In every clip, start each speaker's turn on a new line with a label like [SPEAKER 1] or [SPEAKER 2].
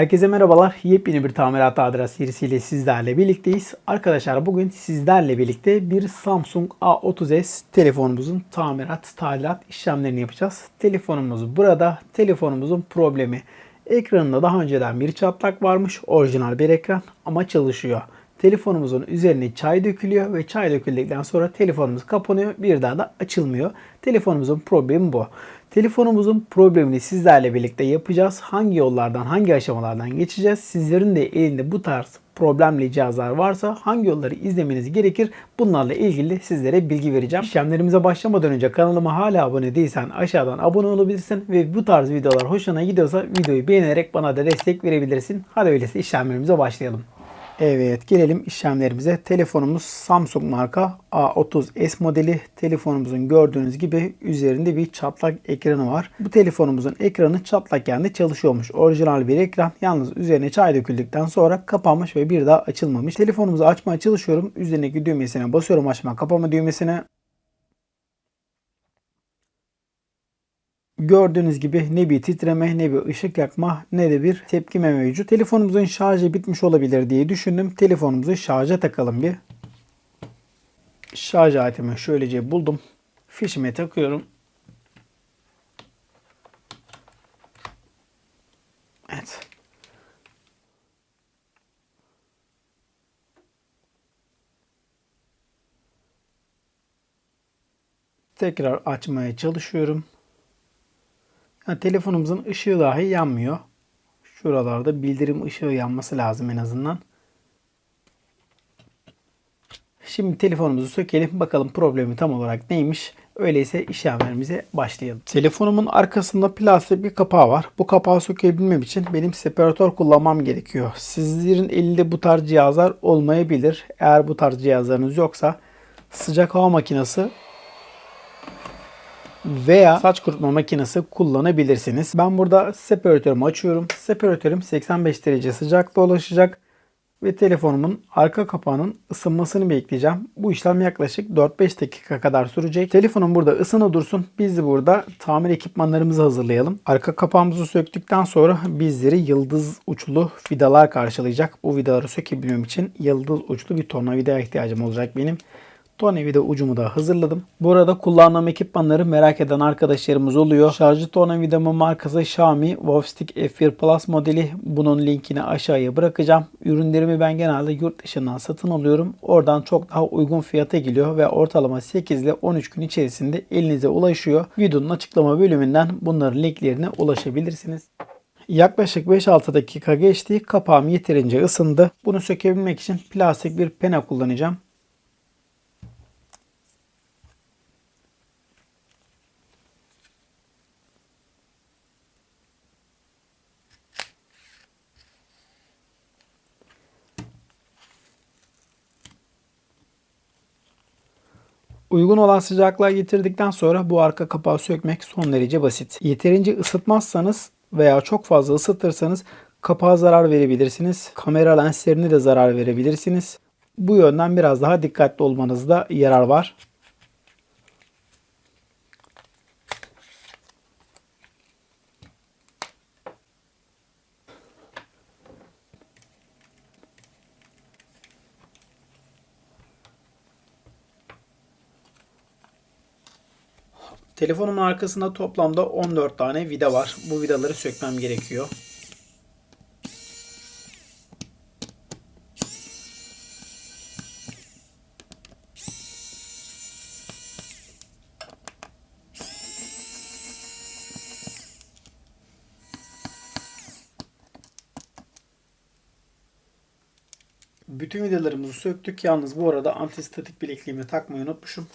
[SPEAKER 1] Herkese merhabalar. Yepyeni bir tamirat adres serisiyle sizlerle birlikteyiz. Arkadaşlar bugün sizlerle birlikte bir Samsung A30s telefonumuzun tamirat, tadilat işlemlerini yapacağız. Telefonumuz burada. Telefonumuzun problemi. Ekranında daha önceden bir çatlak varmış. Orijinal bir ekran ama çalışıyor. Telefonumuzun üzerine çay dökülüyor ve çay döküldükten sonra telefonumuz kapanıyor. Bir daha da açılmıyor. Telefonumuzun problemi bu. Telefonumuzun problemini sizlerle birlikte yapacağız. Hangi yollardan, hangi aşamalardan geçeceğiz? Sizlerin de elinde bu tarz problemli cihazlar varsa hangi yolları izlemeniz gerekir? Bunlarla ilgili sizlere bilgi vereceğim. İşlemlerimize başlamadan önce kanalıma hala abone değilsen aşağıdan abone olabilirsin ve bu tarz videolar hoşuna gidiyorsa videoyu beğenerek bana da destek verebilirsin. Hadi öyleyse işlemlerimize başlayalım. Evet gelelim işlemlerimize. Telefonumuz Samsung marka A30s modeli. Telefonumuzun gördüğünüz gibi üzerinde bir çatlak ekranı var. Bu telefonumuzun ekranı çatlakken de çalışıyormuş. Orijinal bir ekran. Yalnız üzerine çay döküldükten sonra kapanmış ve bir daha açılmamış. Telefonumuzu açmaya çalışıyorum. Üzerindeki düğmesine basıyorum açma kapama düğmesine. Gördüğünüz gibi ne bir titreme ne bir ışık yakma ne de bir tepkime mevcut. Telefonumuzun şarjı bitmiş olabilir diye düşündüm. Telefonumuzu şarja takalım bir. Şarj aletimi şöylece buldum. Fişime takıyorum. Evet. Tekrar açmaya çalışıyorum. Yani telefonumuzun ışığı dahi yanmıyor. Şuralarda bildirim ışığı yanması lazım en azından. Şimdi telefonumuzu sökelim. Bakalım problemi tam olarak neymiş. Öyleyse işlemlerimize başlayalım. Telefonumun arkasında plastik bir kapağı var. Bu kapağı sökebilmem için benim separatör kullanmam gerekiyor. Sizlerin elinde bu tarz cihazlar olmayabilir. Eğer bu tarz cihazlarınız yoksa sıcak hava makinesi veya saç kurutma makinesi kullanabilirsiniz. Ben burada separatörümü açıyorum. Separatörüm 85 derece sıcaklığa ulaşacak ve telefonumun arka kapağının ısınmasını bekleyeceğim. Bu işlem yaklaşık 4-5 dakika kadar sürecek. Telefonum burada ısını dursun. Biz de burada tamir ekipmanlarımızı hazırlayalım. Arka kapağımızı söktükten sonra bizleri yıldız uçlu vidalar karşılayacak. Bu vidaları sökebilmem için yıldız uçlu bir tornavida ihtiyacım olacak benim. Tornavida ucumu da hazırladım. Bu arada kullandığım ekipmanları merak eden arkadaşlarımız oluyor. Şarjı tornavidamın markası Xiaomi Wavstick F1 Plus modeli. Bunun linkini aşağıya bırakacağım. Ürünlerimi ben genelde yurt dışından satın alıyorum. Oradan çok daha uygun fiyata geliyor ve ortalama 8 ile 13 gün içerisinde elinize ulaşıyor. Videonun açıklama bölümünden bunların linklerine ulaşabilirsiniz. Yaklaşık 5-6 dakika geçti. Kapağım yeterince ısındı. Bunu sökebilmek için plastik bir pena kullanacağım. Uygun olan sıcaklığa getirdikten sonra bu arka kapağı sökmek son derece basit. Yeterince ısıtmazsanız veya çok fazla ısıtırsanız kapağa zarar verebilirsiniz. Kamera lenslerine de zarar verebilirsiniz. Bu yönden biraz daha dikkatli olmanızda yarar var. Telefonumun arkasında toplamda 14 tane vida var. Bu vidaları sökmem gerekiyor. Bütün vidalarımızı söktük. Yalnız bu arada antistatik bilekliğimi takmayı unutmuşum.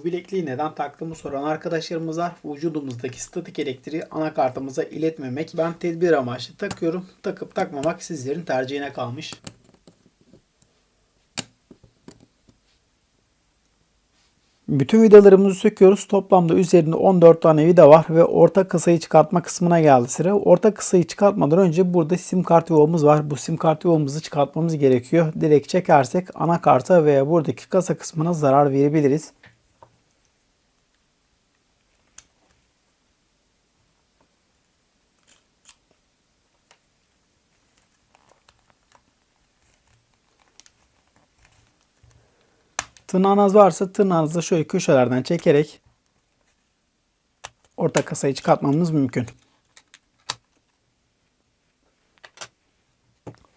[SPEAKER 1] Bu bilekliği neden taktığımı soran arkadaşlarımız var. Vücudumuzdaki statik elektriği anakartımıza iletmemek. Ben tedbir amaçlı takıyorum. Takıp takmamak sizlerin tercihine kalmış. Bütün vidalarımızı söküyoruz. Toplamda üzerinde 14 tane vida var ve orta kısayı çıkartma kısmına geldi sıra. Orta kısayı çıkartmadan önce burada sim kart yuvamız var. Bu sim kart yuvamızı çıkartmamız gerekiyor. Direkt çekersek anakarta veya buradaki kasa kısmına zarar verebiliriz. Tırnağınız varsa tırnağınızı şöyle köşelerden çekerek orta kasayı çıkartmamız mümkün.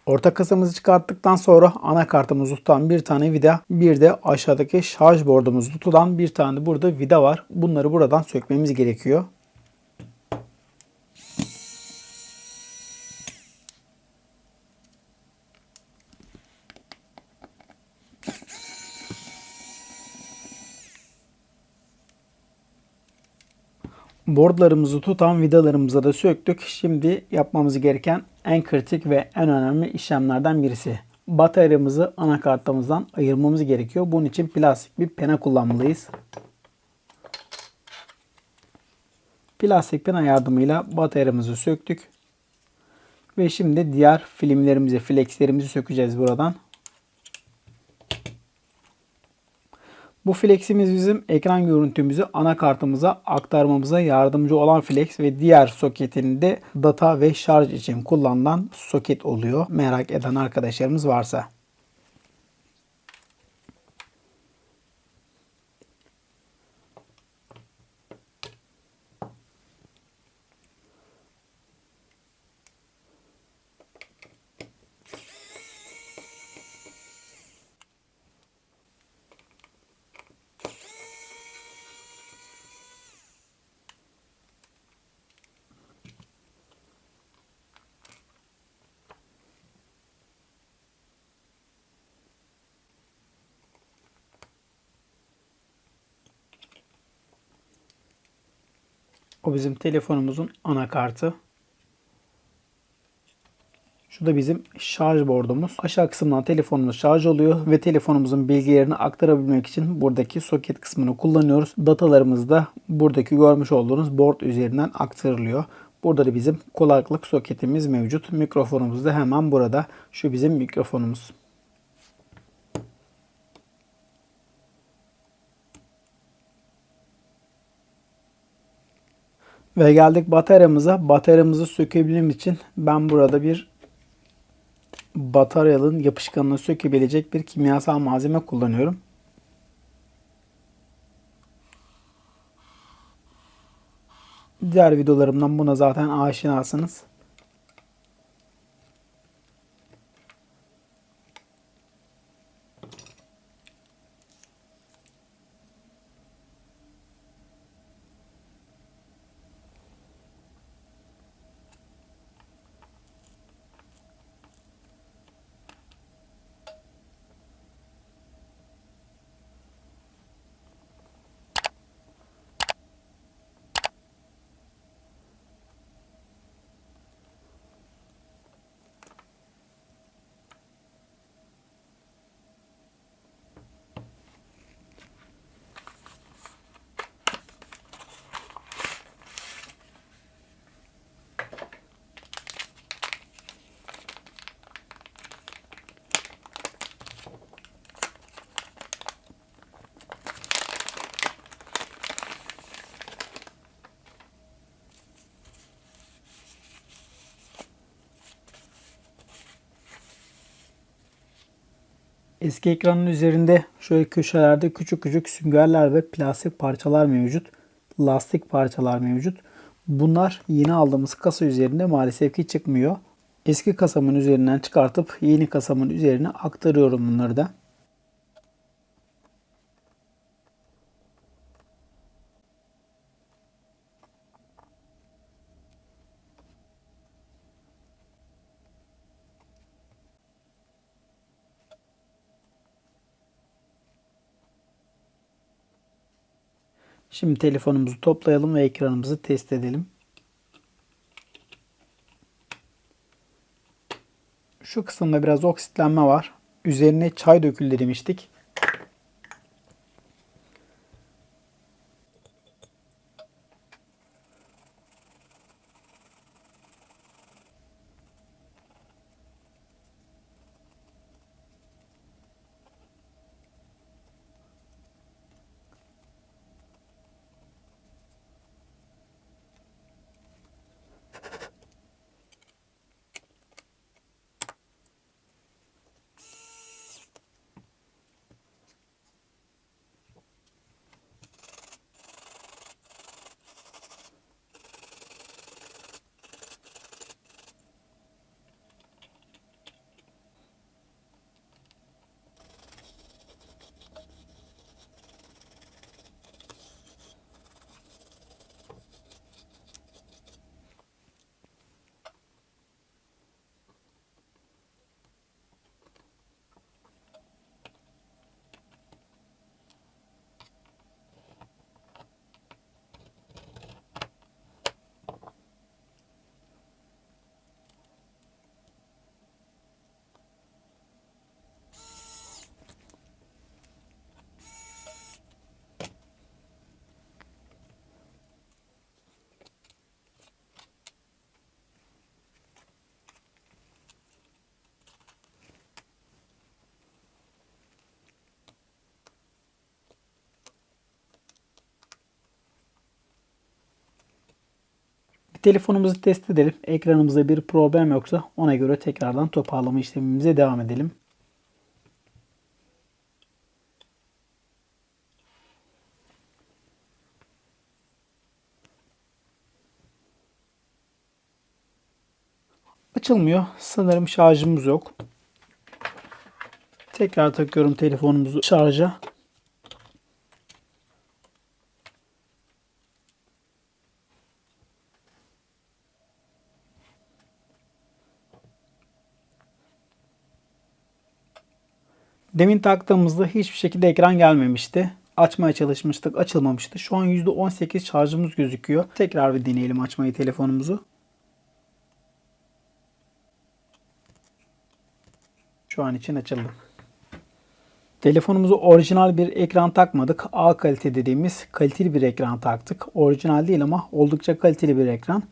[SPEAKER 1] Orta kasamızı çıkarttıktan sonra anakartımızı tutan bir tane vida, bir de aşağıdaki şarj bordumuzu tutan bir tane burada vida var. Bunları buradan sökmemiz gerekiyor. Boardlarımızı tutan vidalarımızı da söktük. Şimdi yapmamız gereken en kritik ve en önemli işlemlerden birisi. Bataryamızı anakartımızdan ayırmamız gerekiyor. Bunun için plastik bir pena kullanmalıyız. Plastik pena yardımıyla bataryamızı söktük. Ve şimdi diğer filmlerimizi, flexlerimizi sökeceğiz buradan. Bu fleximiz bizim ekran görüntümüzü anakartımıza aktarmamıza yardımcı olan flex ve diğer soketinde data ve şarj için kullanılan soket oluyor. Merak eden arkadaşlarımız varsa. O bizim telefonumuzun anakartı. Şu da bizim şarj bordumuz. Aşağı kısımdan telefonumuz şarj oluyor ve telefonumuzun bilgilerini aktarabilmek için buradaki soket kısmını kullanıyoruz. Datalarımız da buradaki görmüş olduğunuz board üzerinden aktarılıyor. Burada da bizim kulaklık soketimiz mevcut. Mikrofonumuz da hemen burada. Şu bizim mikrofonumuz. Ve geldik bataryamıza. Bataryamızı sökebilmem için ben burada bir bataryanın yapışkanını sökebilecek bir kimyasal malzeme kullanıyorum. Diğer videolarımdan buna zaten aşinasınız. Eski ekranın üzerinde şöyle köşelerde küçük küçük süngerler ve plastik parçalar mevcut. Lastik parçalar mevcut. Bunlar yeni aldığımız kasa üzerinde maalesef ki çıkmıyor. Eski kasamın üzerinden çıkartıp yeni kasamın üzerine aktarıyorum bunları da. Şimdi telefonumuzu toplayalım ve ekranımızı test edelim. Şu kısımda biraz oksitlenme var. Üzerine çay döküldü demiştik. Telefonumuzu test edelim. Ekranımızda bir problem yoksa ona göre tekrardan toparlama işlemimize devam edelim. Açılmıyor. Sanırım şarjımız yok. Tekrar takıyorum telefonumuzu şarja. Demin taktığımızda hiçbir şekilde ekran gelmemişti. Açmaya çalışmıştık, açılmamıştı. Şu an %18 şarjımız gözüküyor. Tekrar bir deneyelim açmayı telefonumuzu. Şu an için açıldı. Telefonumuzu orijinal bir ekran takmadık. A kalite dediğimiz kaliteli bir ekran taktık. Orijinal değil ama oldukça kaliteli bir ekran.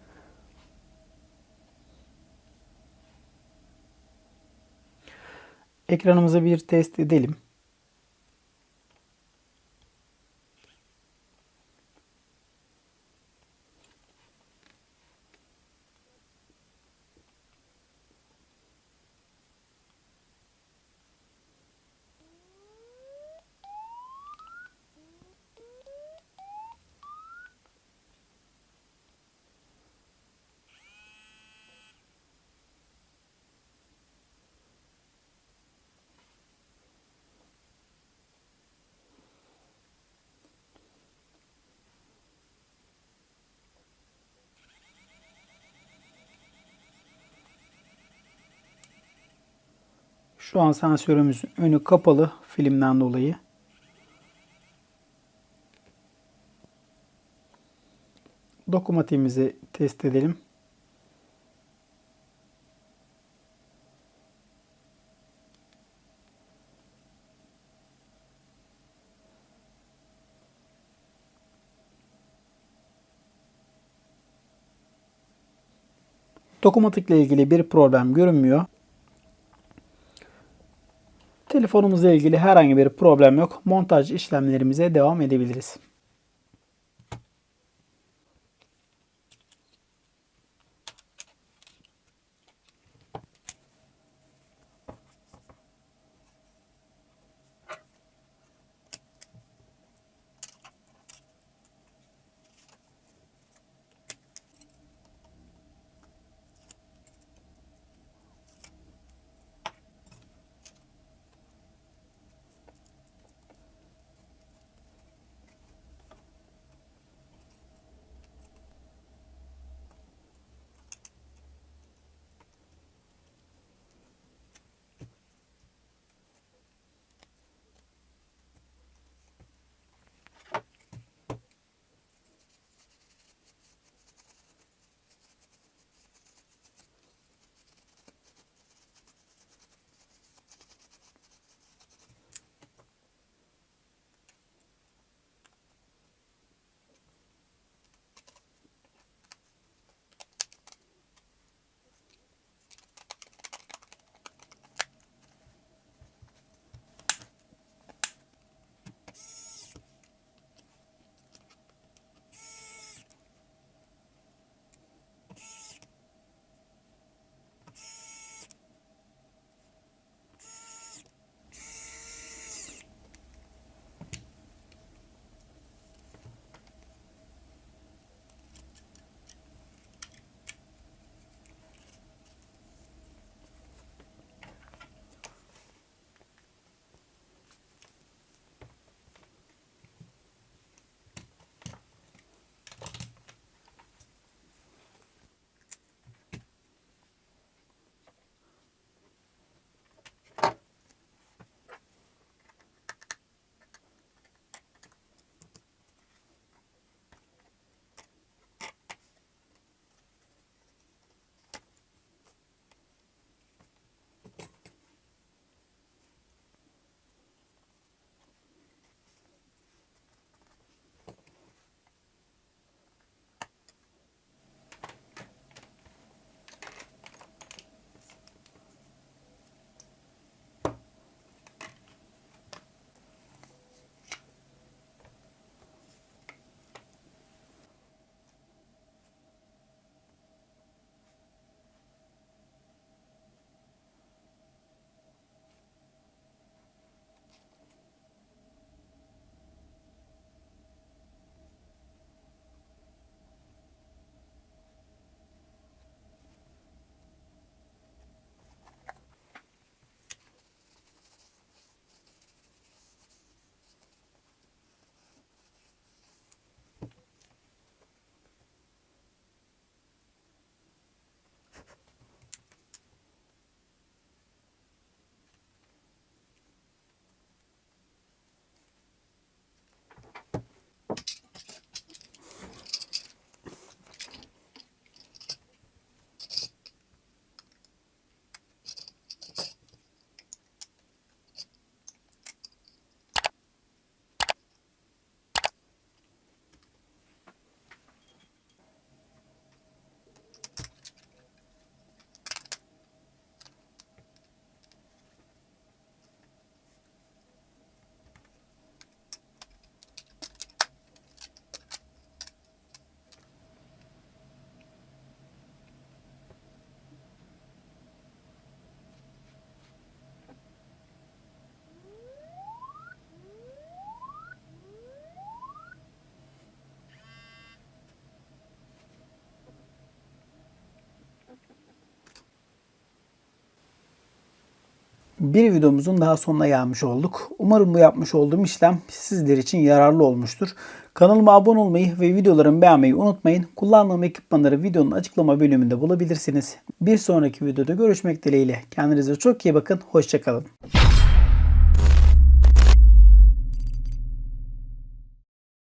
[SPEAKER 1] Ekranımızı bir test edelim. Şu an sensörümüzün önü kapalı filmden dolayı. Dokunmatiğimizi test edelim. Dokunmatik ile ilgili bir problem görünmüyor. Telefonumuzla ilgili herhangi bir problem yok. Montaj işlemlerimize devam edebiliriz. Bir videomuzun daha sonuna gelmiş olduk. Umarım bu yapmış olduğum işlem sizler için yararlı olmuştur. Kanalıma abone olmayı ve videolarımı beğenmeyi unutmayın. Kullandığım ekipmanları videonun açıklama bölümünde bulabilirsiniz. Bir sonraki videoda görüşmek dileğiyle. Kendinize çok iyi bakın. Hoşçakalın.